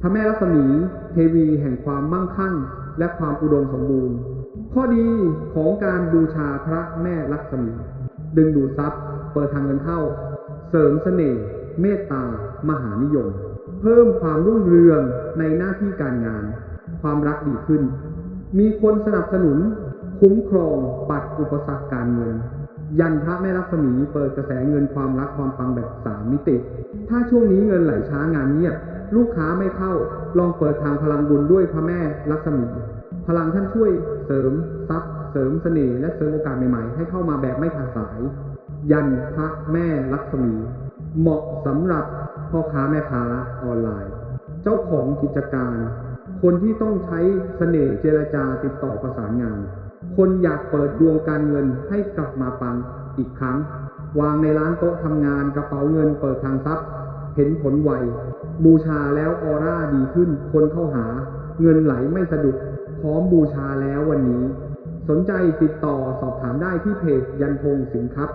พระแม่ลักษมี เทวีแห่งความมั่งคั่ง และความอุดมสมบูรณ์ ข้อดีของการบูชาพระแม่ลักษมี ดึงดูดทรัพย์ เปิดทางเงินเข้า เสริมเสน่ห์เมตตา มหานิยม เพิ่มความรุ่งเรืองในหน้าที่การงาน ความรักดีขึ้น มีคนสนับสนุน คุ้มครองปัดอุปสรรคการเงิน ยันพระแม่ลักษมีเปิดกระแสเงินความรักความปังแบบสามมิติ ถ้าช่วงนี้เงินไหลช้างานเงียบ ลูกค้าไม่เข้า ลองเปิดทางพลังบุญด้วยพระแม่ลักษมี พลังท่านช่วยเสริมทรัพย์ เสริมเสน่ห์และเสริมโอกาสใหม่ๆ ให้เข้ามาแบบไม่ขาดสาย ยันพระแม่ลักษมี เหมาะสำหรับพ่อค้าแม่ค้าออนไลน์ เจ้าของกิจการ คนที่ต้องใช้เสน่ห์เจรจาติดต่อประสานงาน คนอยากเปิดดวงการเงินให้กลับมาปังอีกครั้ง วางในร้านโต๊ะทำงานกระเป๋าเงินเปิดทางทรัพย์ เห็นผลไว บูชาแล้วออร่าดีขึ้น คนเข้าหา เงินไหลไม่สะดุด พร้อมบูชาแล้ววันนี้ สนใจติดต่อสอบถามได้ที่เพจยันพงสินครับ